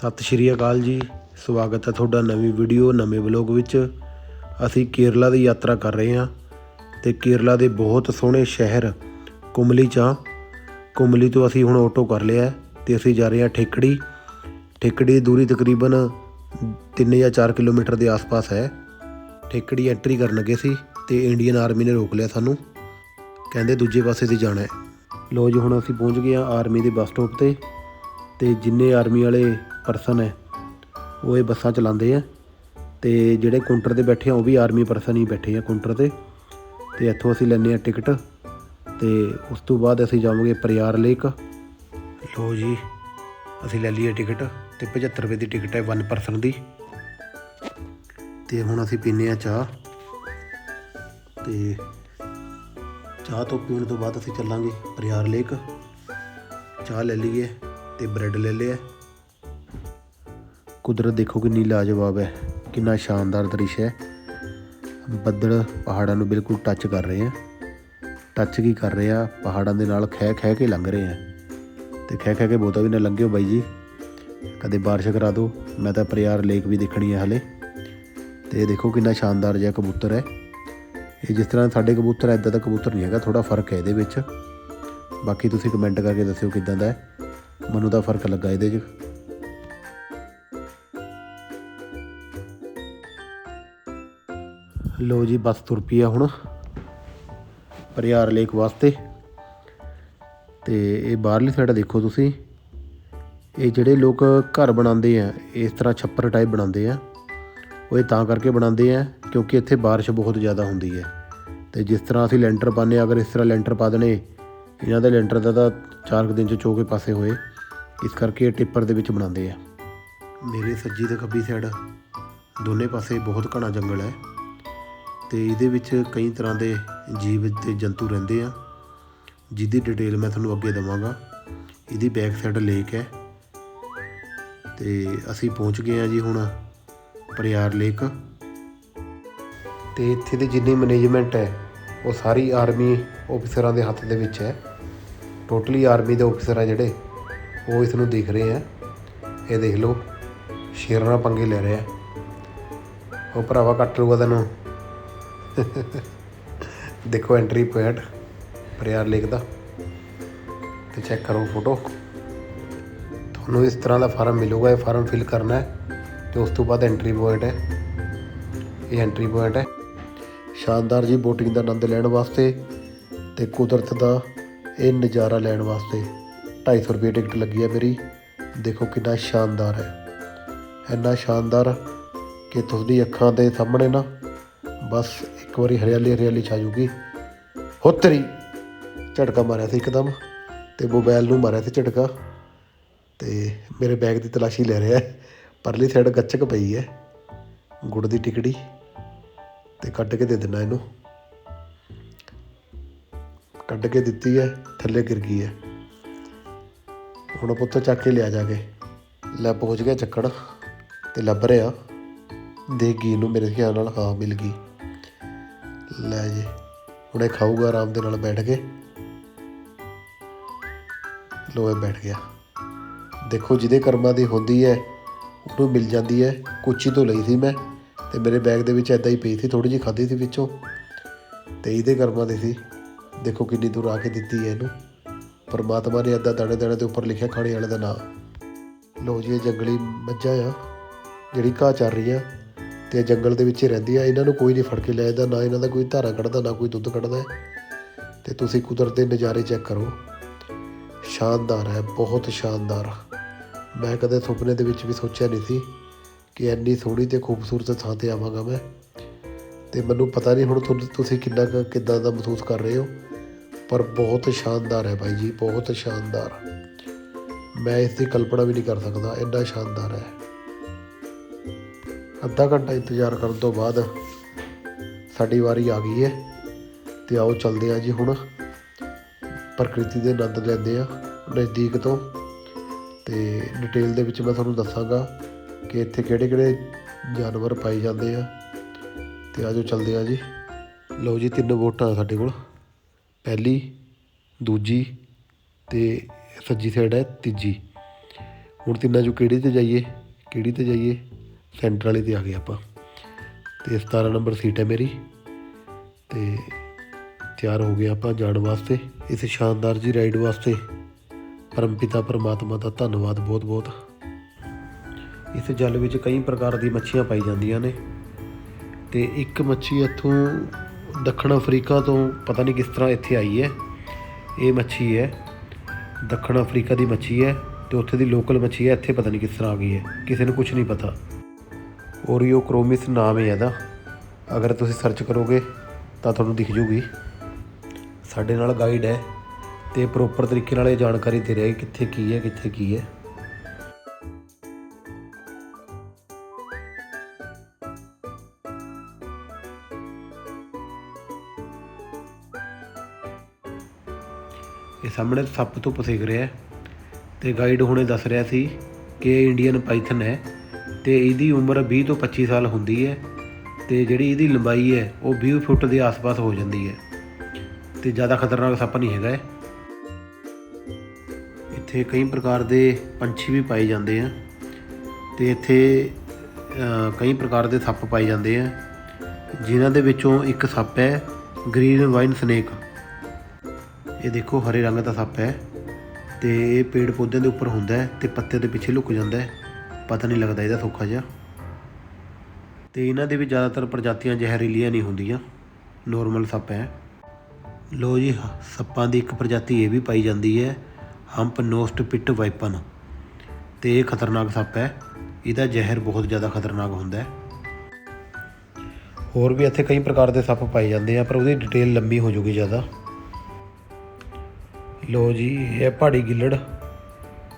ਸਤਿ ਸ਼੍ਰੀ ਅਕਾਲ ਜੀ। ਸਵਾਗਤ ਹੈ ਤੁਹਾਡਾ ਨਵੀਂ ਵੀਡੀਓ ਨਵੇਂ ਵਲੌਗ ਵਿੱਚ। ਅਸੀਂ ਕੇਰਲਾ ਦੀ ਯਾਤਰਾ ਕਰ ਰਹੇ ਹਾਂ ਤੇ ਕੇਰਲਾ ਦੇ ਬਹੁਤ ਸੋਹਣੇ ਸ਼ਹਿਰ ਕੁਮਲੀ ਚ ਹਾਂ ਕੁਮਲੀ ਤੋਂ ਅਸੀਂ ਹੁਣ ਆਟੋ ਕਰ ਲਿਆ ਹੈ ਤੇ ਅਸੀਂ ਜਾ ਰਹੇ ਹਾਂ ਠੇਕੜੀ। ਠੇਕੜੀ ਦੀ ਦੂਰੀ ਤਕਰੀਬਨ 3 ਜਾਂ 4 ਕਿਲੋਮੀਟਰ ਦੇ ਆਸ-ਪਾਸ ਹੈ। ਠੇਕੜੀ ਐਂਟਰੀ ਕਰਨ ਲੱਗੇ ਸੀ ਤੇ ਇੰਡੀਅਨ ਆਰਮੀ ਨੇ ਰੋਕ ਲਿਆ ਸਾਨੂੰ। ਕਹਿੰਦੇ ਦੂਜੇ ਪਾਸੇ ਦੀ ਜਾਣਾ ਹੈ। ਲੋ ਜੀ, ਹੁਣ ਅਸੀਂ ਪਹੁੰਚ ਗਏ ਹਾਂ ਆਰਮੀ ਦੇ ਬੱਸ ਸਟਾਪ ਤੇ ਤੇ ਜਿੰਨੇ ਆਰਮੀ ਵਾਲੇ ਪਰਸਨ ਹੈ। ਉਹ ਇਹ ਬੱਸਾਂ ਚਲਾਉਂਦੇ ਆ ਤੇ ਜਿਹੜੇ ਕਾਊਂਟਰ ਤੇ ਬੈਠੇ ਆ, ਉਹ ਵੀ ਆਰਮੀ ਪਰਸਨ ਹੀ ਬੈਠੇ ਆ ਕਾਊਂਟਰ ਤੇ। ਤੇ ਇੱਥੋਂ ਅਸੀਂ ਲੈਂਦੇ ਆ ਟਿਕਟ ਤੇ ਉਸ ਤੋਂ ਬਾਅਦ ਅਸੀਂ ਜਾਵਾਂਗੇ ਪਰਿਆਰ ਲੇਕ। ਲੋ ਜੀ, ਅਸੀਂ ਲੈ ਲਈਏ ਟਿਕਟ ਤੇ 75 ਰੁਪਏ ਦੀ ਟਿਕਟ ਹੈ 1 ਪਰਸਨ ਦੀ। ਤੇ ਹੁਣ ਅਸੀਂ ਪੀਨੇ ਆ ਚਾਹ। ਤੇ ਚਾਹ ਤੋਂ ਪੀਣ ਤੋਂ ਬਾਅਦ ਅਸੀਂ ਚੱਲਾਂਗੇ ਪਰਿਆਰ ਲੇਕ। ਚਾਹ ਲੈ ਲਈਏ ਤੇ ਬ੍ਰੈਡ ਲੈ ਲਿਆ। ਕੁਦਰਤ ਦੇਖੋ ਕਿੰਨੀ ਲਾਜਵਾਬ ਹੈ, ਕਿੰਨਾ ਸ਼ਾਨਦਾਰ ਦ੍ਰਿਸ਼ ਹੈ। ਬੱਦਲ ਪਹਾੜਾਂ ਨੂੰ ਬਿਲਕੁਲ ਟੱਚ ਕਰ ਰਹੇ ਆ ਟੱਚ ਕੀ ਕਰ ਰਹੇ ਆ ਪਹਾੜਾਂ ਦੇ ਨਾਲ ਖਹਿ ਖਹਿ ਕੇ ਲੰਘ ਰਹੇ ਆ ਤੇ ਖਹਿ ਖਹਿ ਕੇ ਬਹੁਤਾ ਵੀ ਨਾ ਲੰਘਿਓ ਬਾਈ ਜੀ। ਕਦੇ ਬਾਰਿਸ਼ ਕਰਾ ਦਿਓ, ਮੈਂ ਤਾਂ ਪਰਿਆਰ ਲੇਕ ਵੀ ਦੇਖਣੀ ਹੈ ਹਲੇ। ਤੇ ਇਹ ਦੇਖੋ ਕਿੰਨਾ ਸ਼ਾਨਦਾਰ ਜਿਹਾ ਕਬੂਤਰ ਹੈ। ਇਹ ਜਿਸ ਤਰ੍ਹਾਂ ਸਾਡੇ ਕਬੂਤਰ ਹੈ ਦਾ ਕਬੂਤਰ ਨਹੀਂ ਹੈਗਾ ਥੋੜਾ ਫ਼ਰਕ ਹੈ ਇਹਦੇ ਵਿੱਚ। ਬਾਕੀ ਤੁਸੀਂ ਕਮੈਂਟ ਕਰਕੇ ਦੱਸਿਓ ਕਿਦਾਂ ਦਾ ਹੈ। ਮੈਨੂੰ ਤਾਂ ਫ਼ਰਕ ਲੱਗਾ ਇਹਦੇ 'ਚ। ਲੋ ਜੀ ਬੱਸ ਤੁਰ ਪਈ ਆ ਹੁਣ ਪਰਿਆਰ ਲੇਕ ਵਾਸਤੇ। ਤੇ ਇਹ ਬਾਹਰਲੀ ਸਾਈਡ ਦੇਖੋ ਤੁਸੀਂ। ਇਹ ਜਿਹੜੇ ਲੋਕ ਘਰ ਬਣਾਉਂਦੇ ਆ, ਇਸ ਤਰ੍ਹਾਂ ਛੱਪਰ ਟਾਈਪ ਬਣਾਉਂਦੇ ਆ। ਉਹ ਇਹ ਤਾਂ ਕਰਕੇ ਬਣਾਉਂਦੇ ਆ ਕਿਉਂਕਿ ਇੱਥੇ ਬਾਰਿਸ਼ ਬਹੁਤ ਜ਼ਿਆਦਾ ਹੁੰਦੀ ਹੈ। ਤੇ ਜਿਸ ਤਰ੍ਹਾਂ ਅਸੀਂ ਲੈਂਟਰ ਪਾਉਂਦੇ ਹਾਂ ਅਗਰ ਇਸ ਤਰ੍ਹਾਂ ਲੈਂਟਰ ਪਾ ਦੇਣੇ, ਇਹਨਾਂ ਦੇ ਲੈਂਟਰ ਦਾ ਤਾਂ ਚਾਰ ਕੁ ਦਿਨ ਚ ਚੋਕੇ ਪਾਸੇ ਹੋਏ। ਇਸ ਕਰਕੇ ਇਹ ਟਿੱਪਰ ਦੇ ਵਿੱਚ ਬਣਾਉਂਦੇ ਆ। ਮੇਰੇ ਸੱਜੀ ਤੇ ਖੱਬੀ ਸਾਈਡ ਦੋਨੇ ਪਾਸੇ ਬਹੁਤ ਘਣਾ ਜੰਗਲ ਹੈ। ਤੇ ਇਹਦੇ ਵਿੱਚ ਕਈ ਤਰ੍ਹਾਂ ਦੇ ਜੀਵ ਤੇ ਜੰਤੂ ਰਹਿੰਦੇ ਆ। ਜਿਹਦੀ ਡਿਟੇਲ ਮੈਂ ਤੁਹਾਨੂੰ ਅੱਗੇ ਦਵਾਂਗਾ। ਇਹਦੀ ਬੈਕ ਸਾਈਡ ਲੇਕ ਹੈ। ਤੇ ਅਸੀਂ ਪਹੁੰਚ ਗਏ ਆ ਜੀ ਹੁਣ ਪਰਿਆਰ ਲੇਕ ਤੇ ਇੱਥੇ ਦੀ ਜਿੰਨੀ ਮੈਨੇਜਮੈਂਟ ਹੈ, ਉਹ ਸਾਰੀ ਆਰਮੀ ਆਫੀਸਰਾਂ ਦੇ ਹੱਥ ਦੇ ਵਿੱਚ ਹੈ। ਟੋਟਲੀ ਆਰਮੀ ਦੇ ਆਫੀਸਰ ਆ ਜਿਹੜੇ, ਉਹ ਇਸ ਨੂੰ ਦੇਖ ਰਹੇ ਆ। ਇਹ ਦੇਖ ਲਓ, ਸ਼ੇਰਾਂ ਨਾਲ ਪੰਗੇ ਲੈ ਰਿਹਾ ਉਹ ਭਰਾਵਾ ਕੱਟ ਲੂਗਾ ਤੈਨੂੰ। ਦੇਖੋ ਐਂਟਰੀ ਪੁਆਇੰਟ ਪਰਿਆਰ ਲੇਕ ਦਾ, ਤੇ ਚੈੱਕ ਕਰੋ ਫੋਟੋ ਤੁਹਾਨੂੰ ਇਸ ਤਰ੍ਹਾਂ ਦਾ ਫਾਰਮ ਮਿਲੂਗਾ, ਇਹ ਫਾਰਮ ਫਿਲ ਕਰਨਾ ਹੈ, ਤੇ ਉਸ ਤੋਂ ਬਾਅਦ ਐਂਟਰੀ ਪੁਆਇੰਟ ਹੈ। ਇਹ ਐਂਟਰੀ ਪੁਆਇੰਟ ਹੈ। ਸ਼ਾਨਦਾਰ ਜੀ ਬੋਟਿੰਗ ਦਾ ਆਨੰਦ ਲੈਣ ਵਾਸਤੇ ਤੇ ਕੁਦਰਤ ਦਾ ਇਹ ਨਜ਼ਾਰਾ ਲੈਣ ਵਾਸਤੇ। 250 ਰੁਪਏ ਟਿਕਟ ਲੱਗੀ ਹੈ ਮੇਰੀ। ਦੇਖੋ ਕਿੰਨਾ ਸ਼ਾਨਦਾਰ ਹੈ। ਇੰਨਾ ਸ਼ਾਨਦਾਰ ਕਿ ਤੁਹਾਡੀ ਅੱਖਾਂ ਦੇ ਸਾਹਮਣੇ ਨਾ ਬਸ ਇੱਕ ਵਾਰੀ ਹਰਿਆਲੀ ਹਰਿਆਲੀ ਛਾ ਜੂਗੀ। ਹੋ ਝਟਕਾ ਮਾਰਿਆ ਸੀ ਇੱਕਦਮ ਤੇ ਮੋਬਾਈਲ ਨੂੰ ਮਾਰਿਆ ਸੀ ਝਟਕਾ ਤੇ ਮੇਰੇ ਬੈਗ ਦੀ ਤਲਾਸ਼ੀ ਲੈ ਰਿਹਾ ਹੈ। ਪਰਲੀ ਸਾਈਡ ਗੱਚਕ ਪਈ ਹੈ। ਗੁੜ ਦੀ ਟਿਕੜੀ ਤੇ ਕੱਢ ਕੇ ਦੇ ਦੇਣਾ ਇਹਨੂੰ। ਕੱਢ ਕੇ ਦਿੱਤੀ ਹੈ, ਥੱਲੇ ਗਿਰ ਗਈ ਹੈ। ਹੁਣ ਪੁੱਤ ਚੱਕ ਕੇ ਲਿਆ ਜਾ ਕੇ ਲੈ ਪਹੁੰਚ ਗਿਆ ਚੱਕੜ ਤੇ ਲੱਭ ਰਿਹਾ। ਦੇਖ ਗਈ ਇਹਨੂੰ ਮੇਰੇ ਖਿਆਲ ਨਾਲ, ਹਾਂ, ਮਿਲ ਗਈ। ਲੈ ਜੀ, ਹੁਣੇ ਖਾਊਗਾ ਆਰਾਮ ਦੇ ਨਾਲ ਬੈਠ ਕੇ। ਲੋ ਇਹ ਬੈਠ ਗਿਆ। ਦੇਖੋ ਜਿਹਦੇ ਕਰਮਾਂ ਦੀ ਹੁੰਦੀ ਹੈ, ਉਹਨੂੰ ਮਿਲ ਜਾਂਦੀ ਹੈ। ਕੁਚੀ ਤੋਂ ਲਈ ਸੀ ਮੈਂ ਤੇ ਮੇਰੇ ਬੈਗ ਦੇ ਵਿੱਚ ਐਦਾਂ ਹੀ ਪਈ ਸੀ ਥੋੜੀ ਜਿਹੀ ਖਾਧੀ ਸੀ ਵਿੱਚੋਂ। ਤੇ ਇਹਦੇ ਕਰਮਾਂ ਦੀ ਸੀ। ਦੇਖੋ ਕਿੰਨੀ ਦੂਰ ਆ ਕੇ ਦਿੱਤੀ ਹੈ ਇਹਨੂੰ। ਪਰਮਾਤਮਾ ਨੇ ਐਦਾਂ ਦਾਣੇ ਦਾਣੇ ਦੇ ਉੱਪਰ ਲਿਖਿਆ ਖਾਣੇ ਵਾਲੇ ਦਾ ਨਾਮ ਲੋ ਜੀ, ਇਹ ਜੰਗਲੀ ਮੱਝਾਂ ਆ, ਜਿਹੜੀ ਘਾਹ ਚੱਲ ਰਹੀ ਆ ਤੇ ਜੰਗਲ ਦੇ ਵਿੱਚ ਹੀ ਰਹਿੰਦੀ ਆ। ਇਹਨਾਂ ਨੂੰ ਕੋਈ ਨਹੀਂ ਫੜ ਕੇ ਲੈ ਜਾਂਦਾ। ਨਾ ਇਹਨਾਂ ਦਾ ਕੋਈ ਧਾਰਾ ਕੱਢਦਾ, ਨਾ ਕੋਈ ਦੁੱਧ ਕੱਢਦਾ। ਹੈ। ਤੇ ਤੁਸੀਂ ਕੁਦਰਤ ਦੇ ਨਜ਼ਾਰੇ ਚੈੱਕ ਕਰੋ। ਸ਼ਾਨਦਾਰ ਹੈ, ਬਹੁਤ ਸ਼ਾਨਦਾਰ। ਮੈਂ ਕਦੇ ਸੁਪਨੇ ਦੇ ਵਿੱਚ ਵੀ ਸੋਚਿਆ ਨਹੀਂ ਸੀ ਕਿ ਇੰਨੀ ਸੋਹਣੀ ਤੇ ਖੂਬਸੂਰਤ ਥਾਂ ਤੇ ਆਵਾਂਗਾ ਮੈਂ। ਤੇ ਮੈਨੂੰ ਪਤਾ ਨਹੀਂ ਹੁਣ ਤੁਹਾਨੂੰ ਤੁਸੀਂ ਕਿੰਨਾ ਕੁ, ਕਿੱਦਾਂ ਦਾ ਮਹਿਸੂਸ ਕਰ ਰਹੇ ਹੋ। ਪਰ ਬਹੁਤ ਸ਼ਾਨਦਾਰ ਹੈ ਭਾਈ ਜੀ, ਬਹੁਤ ਸ਼ਾਨਦਾਰ। ਮੈਂ ਇਸ ਦੀ ਕਲਪਨਾ ਵੀ ਨਹੀਂ ਕਰ ਸਕਦਾ। ਇੰਨਾ ਸ਼ਾਨਦਾਰ ਹੈ। ਅੱਧਾ ਘੰਟਾ ਇੰਤਜ਼ਾਰ ਕਰਨ ਤੋਂ ਬਾਅਦ ਸਾਡੀ ਵਾਰੀ ਆ ਗਈ ਹੈ ਤੇ ਆਓ ਚੱਲਦੇ ਹਾਂ ਜੀ ਹੁਣ। ਪ੍ਰਕਿਰਤੀ ਦੇ ਆਨੰਦ ਲੈਂਦੇ ਆ ਨਜ਼ਦੀਕ ਤੋਂ। ਤੇ ਡਿਟੇਲ ਦੇ ਵਿੱਚ ਮੈਂ ਤੁਹਾਨੂੰ ਦੱਸਾਂਗਾ ਕਿ ਇੱਥੇ ਕਿਹੜੇ ਕਿਹੜੇ ਜਾਨਵਰ ਪਾਏ ਜਾਂਦੇ ਆ। ਤੇ ਆਜੋ ਚੱਲਦੇ ਆ ਜੀ। ਲਓ ਜੀ ਤਿੰਨ ਵੋਟਾਂ ਸਾਡੇ ਕੋਲ। ਪਹਿਲੀ, ਦੂਜੀ ਤੇ ਸੱਜੀ ਸਾਈਡ ਹੈ ਤੀਜੀ। ਹੁਣ ਤਿੰਨਾਂ ਚੋਂ ਕਿਹੜੀ ਤੇ ਜਾਈਏ? ਕਿਹੜੀ ਤੇ ਜਾਈਏ? ਸੈਂਟਰ ਵਾਲੀ ਤੇ ਆ ਗਏ ਆਪਾਂ। ਤੇ 17 ਨੰਬਰ ਸੀਟ ਹੈ ਮੇਰੀ। ਤੇ ਤਿਆਰ ਹੋ ਗਏ ਆਪਾਂ ਜਾਣ ਵਾਸਤੇ। ਇਸ ਸ਼ਾਨਦਾਰ ਜੀ ਰਾਈਡ ਵਾਸਤੇ ਪਰਮਪਿਤਾ ਪਰਮਾਤਮਾ ਦਾ ਧੰਨਵਾਦ ਬਹੁਤ ਬਹੁਤ ਇਸ ਜਲ ਵਿੱਚ ਕਈ ਪ੍ਰਕਾਰ ਦੀ ਮੱਛੀਆਂ ਪਾਈ ਜਾਂਦੀਆਂ ਨੇ। ਤੇ ਇੱਕ ਮੱਛੀ ਇੱਥੋਂ ਦੱਖਣ ਅਫਰੀਕਾ ਤੋਂ ਪਤਾ ਨਹੀਂ ਕਿਸ ਤਰ੍ਹਾਂ ਇੱਥੇ ਆਈ ਹੈ। ਇਹ ਮੱਛੀ ਹੈ। ਦੱਖਣ ਅਫਰੀਕਾ ਦੀ ਮੱਛੀ ਹੈ ਤੇ ਉੱਥੇ ਦੀ ਲੋਕਲ ਮੱਛੀ ਹੈ। ਇੱਥੇ ਪਤਾ ਨਹੀਂ ਕਿਸ ਤਰ੍ਹਾਂ ਆ ਗਈ ਹੈ। ਕਿਸੇ ਨੂੰ ਕੁਝ ਨਹੀਂ ਪਤਾ। ਓਰੀਓ ਕ੍ਰੋਮਿਸ ਨਾਮ ਹੈ ਇਹਦਾ। ਅਗਰ ਤੁਸੀਂ ਸਰਚ ਕਰੋਗੇ ਤਾਂ ਤੁਹਾਨੂੰ ਦਿਖ ਜੂਗੀ। ਸਾਡੇ ਨਾਲ ਗਾਈਡ ਹੈ ਤੇ ਪ੍ਰੋਪਰ ਤਰੀਕੇ ਨਾਲ ਇਹ ਜਾਣਕਾਰੀ ਦੇ ਰਿਹਾ ਹੈ ਕਿੱਥੇ ਕੀ ਹੈ, ਕਿੱਥੇ ਕੀ ਹੈ। ਇਹ ਸਾਹਮਣੇ ਸੱਪ ਤੋਂ ਪਸੇਕ ਰਿਹਾ ਹੈ ਤੇ ਗਾਈਡ ਹੁਣੇ ਦੱਸ ਰਿਹਾ ਸੀ ਕਿ ਇਹ ਇੰਡੀਅਨ ਪਾਈਥਨ ਹੈ। ਤੇ ਇਹਦੀ ਉਮਰ 20 ਤੋਂ 25 ਸਾਲ ਹੁੰਦੀ ਹੈ ਤੇ ਜਿਹੜੀ ਇਹਦੀ ਲੰਬਾਈ ਹੈ, ਉਹ 20 ਫੁੱਟ ਦੇ ਆਸ-ਪਾਸ ਹੋ ਜਾਂਦੀ ਹੈ। ਤੇ ਜ਼ਿਆਦਾ ਖਤਰਨਾਕ ਸੱਪ ਨਹੀਂ ਹੈਗਾ ਇਹ। ਇੱਥੇ ਕਈ ਪ੍ਰਕਾਰ ਦੇ ਪੰਛੀ ਵੀ ਪਾਏ ਜਾਂਦੇ ਆ ਤੇ ਇੱਥੇ ਕਈ ਪ੍ਰਕਾਰ ਦੇ ਸੱਪ ਪਾਏ ਜਾਂਦੇ ਆ, ਜਿਨ੍ਹਾਂ ਦੇ ਵਿੱਚੋਂ ਇੱਕ ਸੱਪ ਹੈ ਗ੍ਰੀਨ ਵਾਈਨ ਸਨੇਕ। ਇਹ ਦੇਖੋ ਹਰੇ ਰੰਗ ਦਾ ਸੱਪ ਹੈ ਤੇ ਇਹ ਪੇੜ ਪੌਦਿਆਂ ਦੇ ਉੱਪਰ ਹੁੰਦਾ ਹੈ ਤੇ ਪੱਤੇ ਦੇ ਪਿੱਛੇ ਲੁਕ ਜਾਂਦਾ ਹੈ। ਪਤਾ ਨਹੀਂ ਲੱਗਦਾ ਇਹਦਾ ਸੌਖਾ ਜਿਹਾ। ਤੇ ਇਹਨਾਂ ਦੇ ਵੀ ਜ਼ਿਆਦਾਤਰ ਪ੍ਰਜਾਤੀਆਂ ਜ਼ਹਿਰੀਲੀਆਂ ਨਹੀਂ ਹੁੰਦੀਆਂ। ਨੋਰਮਲ ਸੱਪ ਹੈ। ਲੋ ਜੀ ਸੱਪਾਂ ਦੀ ਇੱਕ ਪ੍ਰਜਾਤੀ ਇਹ ਵੀ ਪਾਈ ਜਾਂਦੀ ਹੈ। Hump nosed pit viper. ਤੇ ਇਹ ਖਤਰਨਾਕ ਸੱਪ ਹੈ। ਇਹਦਾ ਜ਼ਹਿਰ ਬਹੁਤ ਜ਼ਿਆਦਾ ਖਤਰਨਾਕ ਹੁੰਦਾ ਹੈ। ਹੋਰ ਵੀ ਇੱਥੇ ਕਈ ਪ੍ਰਕਾਰ ਦੇ ਸੱਪ ਪਾਏ ਜਾਂਦੇ ਆ, ਪਰ ਉਹਦੀ ਡਿਟੇਲ ਲੰਮੀ ਹੋ ਜੂਗੀ ਜ਼ਿਆਦਾ। ਲੋ ਜੀ, ਇਹ ਪਹਾੜੀ ਗਿੱਲੜ।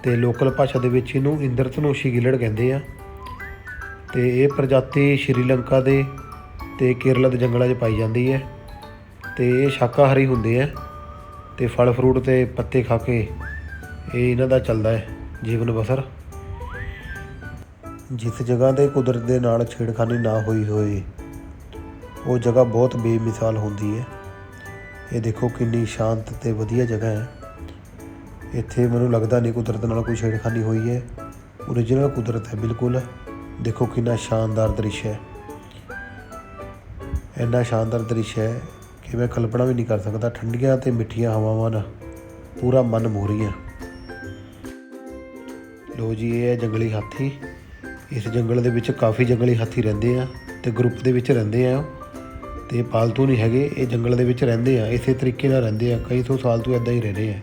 ਤੇ ਲੋਕਲ ਭਾਸ਼ਾ ਦੇ ਵਿੱਚ ਇਹਨੂੰ ਇੰਦਰਧਨੁਸ਼ੀ ਗਿੱਲੜ ਕਹਿੰਦੇ ਆ। ਤੇ ਇਹ ਪ੍ਰਜਾਤੀ ਸ਼੍ਰੀਲੰਕਾ ਦੇ ਤੇ ਕੇਰਲਾ ਦੇ ਜੰਗਲਾਂ 'ਚ ਪਾਈ ਜਾਂਦੀ ਹੈ। ਤੇ ਇਹ ਸ਼ਾਕਾਹਾਰੀ ਹੁੰਦੇ ਆ ਤੇ ਫਲ ਫਰੂਟ ਤੇ ਪੱਤੇ ਖਾ ਕੇ ਇਹ ਇਹਨਾਂ ਦਾ ਚੱਲਦਾ ਹੈ ਜੀਵਨ ਬਸਰ। ਜਿਸ ਜਗ੍ਹਾ ਤੇ ਕੁਦਰਤ ਦੇ ਨਾਲ ਛੇੜਖਾਨੀ ਨਾ ਹੋਈ ਹੋਏ, ਉਹ ਜਗ੍ਹਾ ਬਹੁਤ ਬੇਮਿਸਾਲ ਹੁੰਦੀ ਹੈ। ਇਹ ਦੇਖੋ ਕਿੰਨੀ ਸ਼ਾਂਤ ਤੇ ਵਧੀਆ ਜਗ੍ਹਾ ਹੈ। ਇੱਥੇ ਮੈਨੂੰ ਲੱਗਦਾ ਨਹੀਂ ਕੁਦਰਤ ਨਾਲ ਕੋਈ ਛੇੜਖਾਨੀ ਹੋਈ ਹੈ। ਓਰੀਜਨਲ ਕੁਦਰਤ ਹੈ, ਬਿਲਕੁਲ। ਦੇਖੋ ਕਿੰਨਾ ਸ਼ਾਨਦਾਰ ਦ੍ਰਿਸ਼ ਹੈ। ਇੰਨਾ ਸ਼ਾਨਦਾਰ ਦ੍ਰਿਸ਼ ਹੈ ਕਿ ਮੈਂ ਕਲਪਨਾ ਵੀ ਨਹੀਂ ਕਰ ਸਕਦਾ ਠੰਡੀਆਂ ਤੇ ਮਿੱਠੀਆਂ ਹਵਾਵਾਂ ਨਾਲ ਪੂਰਾ ਮਨ ਮੋਹ ਰਹੀਆਂ ਲੋ ਜੀ, ਇਹ ਹੈ ਜੰਗਲੀ ਹਾਥੀ। ਇਸ ਜੰਗਲ ਦੇ ਵਿੱਚ ਕਾਫੀ ਜੰਗਲੀ ਹਾਥੀ ਰਹਿੰਦੇ ਆ ਤੇ ਗਰੁੱਪ ਦੇ ਵਿੱਚ ਰਹਿੰਦੇ ਆ ਤੇ ਪਾਲਤੂ ਨਹੀਂ ਹੈਗੇ, ਇਹ ਜੰਗਲ ਦੇ ਵਿੱਚ ਰਹਿੰਦੇ ਆ, ਇਸੇ ਤਰੀਕੇ ਨਾਲ ਰਹਿੰਦੇ ਆ। ਕਈ ਸੌ ਸਾਲ ਤੋਂ ਇਦਾਂ ਹੀ ਰਹਿ ਰਹੇ ਆ।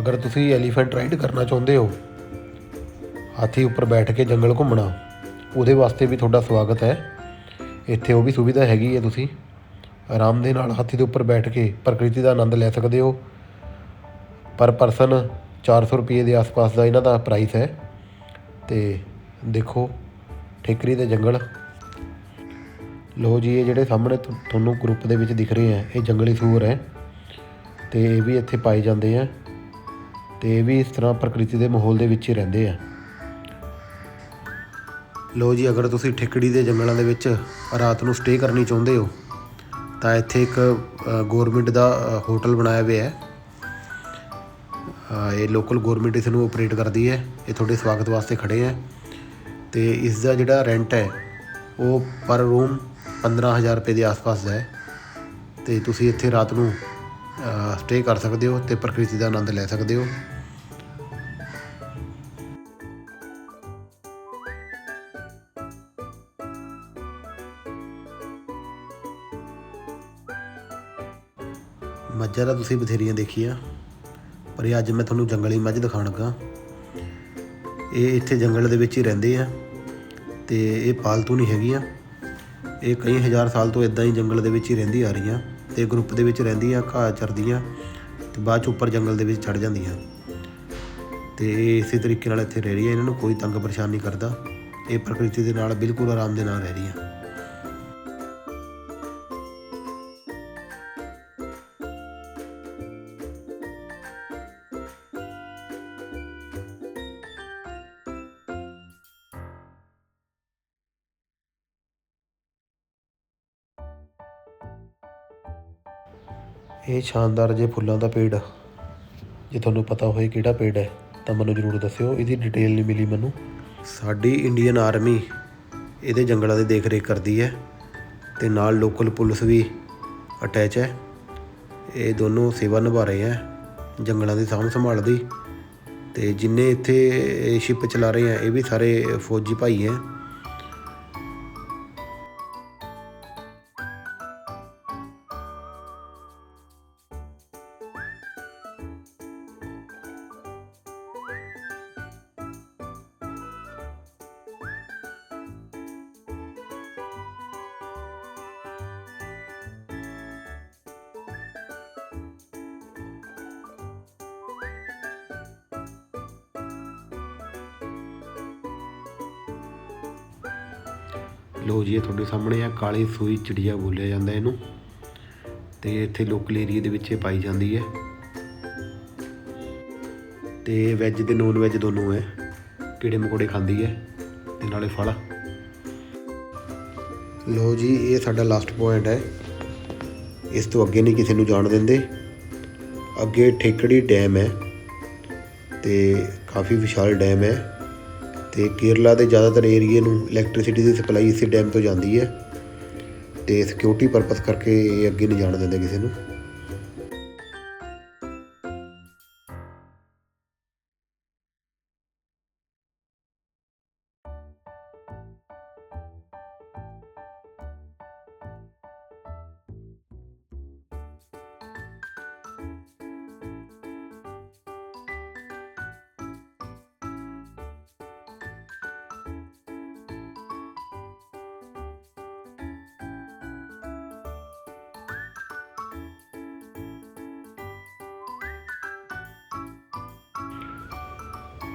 ਅਗਰ ਤੁਸੀਂ ਐਲੀਫੈਂਟ ਰਾਈਡ ਕਰਨਾ ਚਾਹੁੰਦੇ ਹੋ, ਹਾਥੀ ਉੱਪਰ ਬੈਠ ਕੇ ਜੰਗਲ ਘੁੰਮਣਾ, ਉਹਦੇ ਵਾਸਤੇ ਵੀ ਤੁਹਾਡਾ ਸਵਾਗਤ ਹੈ। ਇੱਥੇ ਉਹ ਵੀ ਸੁਵਿਧਾ ਹੈਗੀ ਹੈ ਤੁਸੀਂ। ਆਰਾਮ ਦੇ ਨਾਲ ਹਾਥੀ ਦੇ ਉੱਪਰ ਬੈਠ ਕੇ ਪ੍ਰਕਿਰਤੀ ਦਾ ਆਨੰਦ ਲੈ ਸਕਦੇ ਹੋ। ਪਰ ਪਰਸਨ 400 ਰੁਪਏ ਦੇ ਆਸ-ਪਾਸ ਦਾ ਇਹਨਾਂ ਦਾ ਪ੍ਰਾਈਸ ਹੈ। ਤੇ ਦੇਖੋ, ਠੇਕਰੀ ਦੇ ਜੰਗਲ। ਲੋ ਜੀ, ਇਹ ਜਿਹੜੇ ਸਾਹਮਣੇ ਤੁਹਾਨੂੰ ਗਰੁੱਪ ਦੇ ਵਿੱਚ ਦਿਖ ਰਹੇ ਆ ਇਹ ਜੰਗਲੀ ਸੂਰ ਹੈ। ਤੇ ਇਹ ਵੀ ਇੱਥੇ ਪਾਏ ਜਾਂਦੇ ਆ। ਤੇ ਇਹ ਵੀ ਇਸ ਤਰ੍ਹਾਂ ਪ੍ਰਕਿਰਤੀ ਦੇ ਮਾਹੌਲ ਦੇ ਵਿੱਚ ਹੀ ਰਹਿੰਦੇ ਆ। ਲੋ ਜੀ, ਅਗਰ ਤੁਸੀਂ ਠੇਕੜੀ ਦੇ ਜੰਗਲਾਂ ਦੇ ਵਿੱਚ ਰਾਤ ਨੂੰ ਸਟੇ ਕਰਨੀ ਚਾਹੁੰਦੇ ਹੋ, ਤਾਂ ਇੱਥੇ ਇੱਕ ਗਵਰਨਮੈਂਟ ਦਾ ਹੋਟਲ ਬਣਾਇਆ ਹੋਇਆ ਹੈ। ਇਹ ਲੋਕਲ ਗਵਰਨਮੈਂਟ ਇਸ ਨੂੰ ਆਪਰੇਟ ਕਰਦੀ ਹੈ। ਇਹ ਤੁਹਾਡੇ ਸਵਾਗਤ ਵਾਸਤੇ ਖੜੇ ਹੈ। ਤੇ ਇਸ ਦਾ ਜਿਹੜਾ ਰੈਂਟ ਹੈ, ਉਹ ਪਰ ਰੂਮ 15000 ਰੁਪਏ ਦੇ ਆਸ-ਪਾਸ ਦਾ ਹੈ। ਤੇ ਤੁਸੀਂ ਇੱਥੇ ਰਾਤ ਨੂੰ ਸਟੇ ਕਰ ਸਕਦੇ ਹੋ ਤੇ ਪ੍ਰਕਿਰਤੀ ਦਾ ਆਨੰਦ ਲੈ ਸਕਦੇ ਹੋ। ਮੱਝਾਂ ਤਾਂ ਤੁਸੀਂ ਬਥੇਰੀਆਂ ਦੇਖੀਆਂ, ਪਰ ਇਹ ਅੱਜ ਮੈਂ ਤੁਹਾਨੂੰ ਜੰਗਲੀ ਮੱਝ ਦਿਖਾਉਣ ਲੱਗਾ। ਇਹ ਇੱਥੇ ਜੰਗਲ ਦੇ ਵਿੱਚ ਹੀ ਰਹਿੰਦੇ ਆ ਤੇ ਇਹ ਪਾਲਤੂ ਨਹੀਂ ਹੈਗੀਆਂ। ਇਹ ਕਈ ਹਜ਼ਾਰ ਸਾਲ ਤੋਂ ਇਦਾਂ ਹੀ ਜੰਗਲ ਦੇ ਵਿੱਚ ਹੀ ਰਹਿੰਦੀ ਆ ਰਹੀਆਂ ਤੇ ਗਰੁੱਪ ਦੇ ਵਿੱਚ ਰਹਿੰਦੀਆਂ, ਘਾਹ ਚਰਦੀਆਂ ਤੇ ਬਾਅਦ ਚ ਉੱਪਰ ਜੰਗਲ ਦੇ ਵਿੱਚ ਚੜ ਜਾਂਦੀਆਂ। ਤੇ ਇਹ ਇਸੇ ਤਰੀਕੇ ਨਾਲ ਇੱਥੇ ਰਹਿ ਰਹੀਆਂ, ਇਹਨਾਂ ਨੂੰ ਕੋਈ ਤੰਗ ਪਰੇਸ਼ਾਨ ਨਹੀਂ ਕਰਦਾ। ਇਹ ਪ੍ਰਕਿਰਤੀ ਦੇ ਨਾਲ ਬਿਲਕੁਲ ਆਰਾਮ ਦੇ ਨਾਲ ਰਹਿ ਰਹੀਆਂ। ਇਹ ਸ਼ਾਨਦਾਰ ਜੇ ਫੁੱਲਾਂ ਦਾ ਪੇੜ ਜੇ ਤੁਹਾਨੂੰ ਪਤਾ ਹੋਏ ਕਿਹੜਾ ਪੇੜ ਹੈ, ਤਾਂ ਮੈਨੂੰ ਜ਼ਰੂਰ ਦੱਸਿਓ, ਇਹਦੀ ਡਿਟੇਲ ਨਹੀਂ ਮਿਲੀ ਮੈਨੂੰ। ਸਾਡੀ ਇੰਡੀਅਨ ਆਰਮੀ ਇਹਦੇ ਜੰਗਲਾਂ ਦੀ ਦੇਖ ਰੇਖ ਕਰਦੀ ਹੈ ਤੇ ਨਾਲ ਲੋਕਲ ਪੁਲਿਸ ਵੀ ਅਟੈਚ ਹੈ। ਇਹ ਦੋਨੋਂ ਸੇਵਾ ਨਿਭਾ ਰਹੇ ਹੈ, ਜੰਗਲਾਂ ਦੀ ਸਾਂਭ ਸੰਭਾਲ ਦੀ। ਤੇ ਜਿੰਨੇ ਇੱਥੇ ਸ਼ਿਪ ਚਲਾ ਰਹੇ ਆ ਇਹ ਵੀ ਸਾਰੇ ਫੌਜੀ ਭਾਈ ਹੈ। ਲੋ ਜੀ, ਇਹ ਤੁਹਾਡੇ ਸਾਹਮਣੇ ਆ, ਕਾਲੀ ਸੂਈ ਚਿੜੀਆ ਬੋਲਿਆ ਜਾਂਦਾ ਇਹਨੂੰ। ਤੇ ਇੱਥੇ ਲੋਕਲ ਏਰੀਆ ਦੇ ਵਿੱਚ ਇਹ ਪਾਈ ਜਾਂਦੀ ਹੈ। ਤੇ ਵੈਜ ਤੇ ਨੌਨ ਵੈਜ ਦੋਨੋਂ ਹੈ। ਕੀੜੇ ਮਕੌੜੇ ਖਾਂਦੀ ਹੈ ਤੇ ਨਾਲੇ ਫਲ। ਲੋ ਜੀ, ਇਹ ਸਾਡਾ ਲਾਸਟ ਪੁਆਇੰਟ ਹੈ। ਇਸ ਤੋਂ ਅੱਗੇ ਨਹੀਂ ਕਿਸੇ ਨੂੰ ਜਾਣ ਦਿੰਦੇ। ਅੱਗੇ ਠੇਕੜੀ ਡੈਮ ਹੈ ਤੇ ਕਾਫੀ ਵਿਸ਼ਾਲ ਡੈਮ ਹੈ। ਤੇ ਕੇਰਲਾ ਦੇ ਜ਼ਿਆਦਾਤਰ ਏਰੀਏ ਨੂੰ ਇਲੈਕਟ੍ਰਿਸਿਟੀ ਦੀ ਸਪਲਾਈ ਇਸੇ ਡੈਮ ਤੋਂ ਜਾਂਦੀ ਹੈ ਤੇ ਸਿਕਿਉਰਿਟੀ ਪਰਪਸ ਕਰਕੇ ਇਹ ਅੱਗੇ ਨਹੀਂ ਜਾਣ ਦਿੰਦੇ ਕਿਸੇ ਨੂੰ।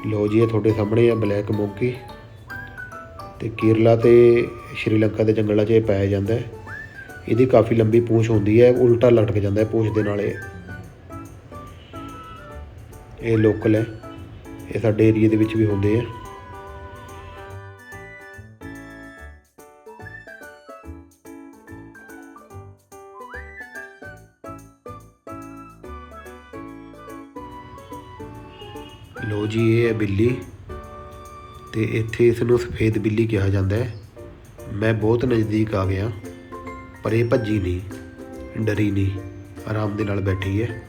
ਲੋ ਜੀ, ਇਹ ਤੁਹਾਡੇ ਸਾਹਮਣੇ ਆ ਬਲੈਕ ਮੋਂਕੀ ਤੇ ਕੇਰਲਾ ਤੇ ਸ਼੍ਰੀਲੰਕਾ ਦੇ ਜੰਗਲਾਂ 'ਚ ਇਹ ਪਾਇਆ ਜਾਂਦਾ ਹੈ। ਇਹਦੀ ਕਾਫੀ ਲੰਬੀ ਪੂੰਛ ਹੁੰਦੀ ਹੈ, ਉਲਟਾ ਲਟਕ ਜਾਂਦਾ ਹੈ ਪੂੰਛ ਦੇ ਨਾਲ ਇਹ। ਇਹ ਲੋਕਲ ਹੈ। ਇਹ ਸਾਡੇ ਏਰੀਆ ਦੇ ਵਿੱਚ ਵੀ ਹੁੰਦੇ ਆ। ਇਹ ਹੈ ਬਿੱਲੀ ਤੇ ਇੱਥੇ ਇਸ ਨੂੰ ਸਫੇਦ ਬਿੱਲੀ ਕਿਹਾ ਜਾਂਦਾ ਹੈ। ਮੈਂ ਬਹੁਤ ਨਜ਼ਦੀਕ ਆ ਗਿਆ, ਪਰ ਇਹ ਭੱਜੀ ਨਹੀਂ, ਡਰੀ ਨਹੀਂ, ਆਰਾਮ ਦੇ ਨਾਲ ਬੈਠੀ ਹੈ।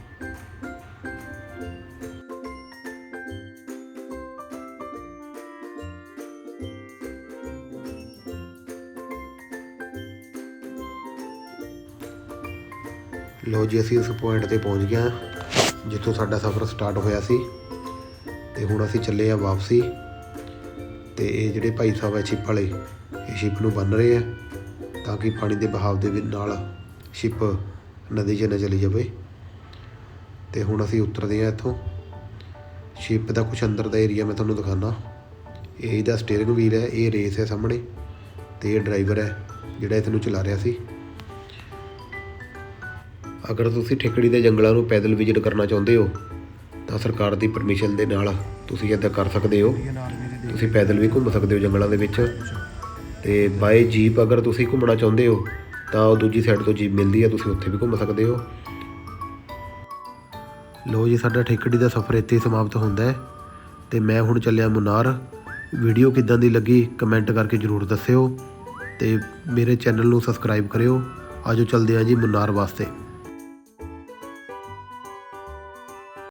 ਲੋ ਜੀ, ਅਸੀਂ ਉਸ ਪੁਆਇੰਟ ਤੇ ਪਹੁੰਚ ਗਏ ਹਾਂ, ਜਿੱਥੋਂ ਸਾਡਾ ਸਫ਼ਰ ਸਟਾਰਟ ਹੋਇਆ ਸੀ। ਤੇ ਹੁਣ ਅਸੀਂ ਚੱਲੇ ਆ ਵਾਪਸੀ ਤੇ ਇਹ ਜਿਹੜੇ ਭਾਈ ਸਾਹਿਬ ਹੈ ਸ਼ਿਪ ਵਾਲੇ, ਇਹ ਸ਼ਿਪ ਨੂੰ ਬੰਨ ਰਹੇ ਆ ਤਾਂ ਕਿ ਪਾਣੀ ਦੇ ਬਹਾਵ ਦੇ ਨਾਲ ਸ਼ਿਪ ਨਦੀ 'ਚ ਨਾ ਚਲੀ ਜਾਵੇ। ਤੇ ਹੁਣ ਅਸੀਂ ਉਤਰਦੇ ਆ ਇੱਥੋਂ। ਸ਼ਿਪ ਦਾ ਕੁਝ ਅੰਦਰ ਦਾ ਏਰੀਆ ਮੈਂ ਤੁਹਾਨੂੰ ਦਿਖਾਣਾ ਇਹ ਇਹਦਾ ਸਟੀਅਰਿੰਗ ਵੀਲ ਹੈ, ਇਹ ਰੇਸ ਹੈ ਸਾਹਮਣੇ ਤੇ ਇਹ ਡਰਾਈਵਰ ਹੈ ਜਿਹੜਾ ਇਸ ਨੂੰ ਚਲਾ ਰਿਹਾ ਸੀ। ਅਗਰ ਤੁਸੀਂ ਠੇਕੜੀ ਦੇ ਜੰਗਲਾਂ ਨੂੰ ਪੈਦਲ ਵਿਜ਼ਿਟ ਕਰਨਾ ਚਾਹੁੰਦੇ ਹੋ ਤਾਂ ਸਰਕਾਰ ਦੀ ਪਰਮਿਸ਼ਨ ਦੇ ਨਾਲ ਤੁਸੀਂ ਇੱਦਾਂ ਕਰ ਸਕਦੇ ਹੋ। ਤੁਸੀਂ ਪੈਦਲ ਵੀ ਘੁੰਮ ਸਕਦੇ ਹੋ ਜੰਗਲਾਂ ਦੇ ਵਿੱਚ। ਤੇ ਬਾਏ ਜੀਪ ਅਗਰ ਤੁਸੀਂ ਘੁੰਮਣਾ ਚਾਹੁੰਦੇ ਹੋ, ਤਾਂ ਉਹ ਦੂਜੀ ਸਾਈਡ ਤੋਂ ਜੀਪ ਮਿਲਦੀ ਹੈ ਤੁਸੀਂ ਉੱਥੇ ਵੀ ਘੁੰਮ ਸਕਦੇ ਹੋ। ਲੋ ਜੀ, ਸਾਡਾ ਠੇਕੜੀ ਦਾ ਸਫ਼ਰ ਇੱਥੇ ਹੀ ਸਮਾਪਤ ਹੁੰਦਾ ਹੈ। ਤੇ ਮੈਂ ਹੁਣ ਚੱਲਿਆ ਮੁਨਾਰ। ਵੀਡੀਓ ਕਿੱਦਾਂ ਦੀ ਲੱਗੀ ਕਮੈਂਟ ਕਰਕੇ ਜਰੂਰ ਦੱਸਿਓ। ਤੇ ਮੇਰੇ ਚੈਨਲ ਨੂੰ ਸਬਸਕ੍ਰਾਈਬ ਕਰਿਓ। ਆਜੋ ਚੱਲਦੇ ਹਾਂ ਜੀ ਮੁਨਾਰ ਵਾਸਤੇ।